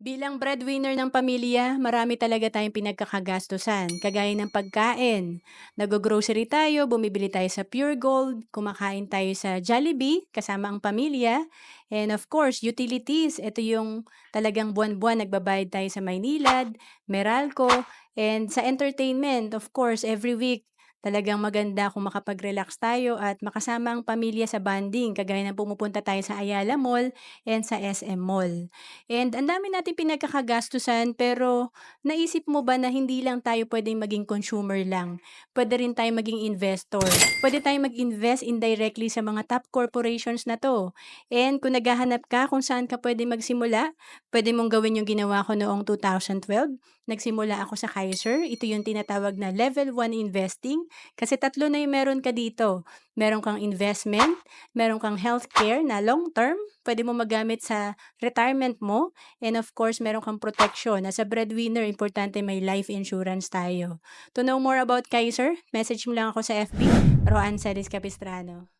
Bilang breadwinner ng pamilya, marami talaga tayong pinagkakagastusan, kagaya ng pagkain. Nag-grocery tayo, bumibili tayo sa Pure Gold, kumakain tayo sa Jollibee kasama ang pamilya, and of course, utilities. Ito yung talagang buwan-buwan nagbabayad tayo sa Maynilad, Meralco, and sa entertainment, of course, every week Talagang maganda kung makapag-relax tayo at makasama ang pamilya sa bonding, kagaya ng pumupunta tayo sa Ayala Mall and sa SM Mall. And ang dami nating pinagkakagastusan pero naisip mo ba na hindi lang tayo pwedeng maging consumer lang? Pwede rin tayong maging investor. Pwede tayong mag-invest indirectly sa mga top corporations na 'to. And kung naghahanap ka kung saan ka puwedeng magsimula, puwede mong gawin yung ginawa ko noong 2012. Nagsimula ako sa Kaiser. Ito yung tinatawag na level one investing kasi tatlo na yung meron ka dito. Meron kang investment, meron kang healthcare na long term, pwede mo magamit sa retirement mo, and of course, meron kang protection. As a breadwinner, importante may life insurance tayo. To know more about Kaiser, message mo lang ako sa FB, Roan Celis Capistrano.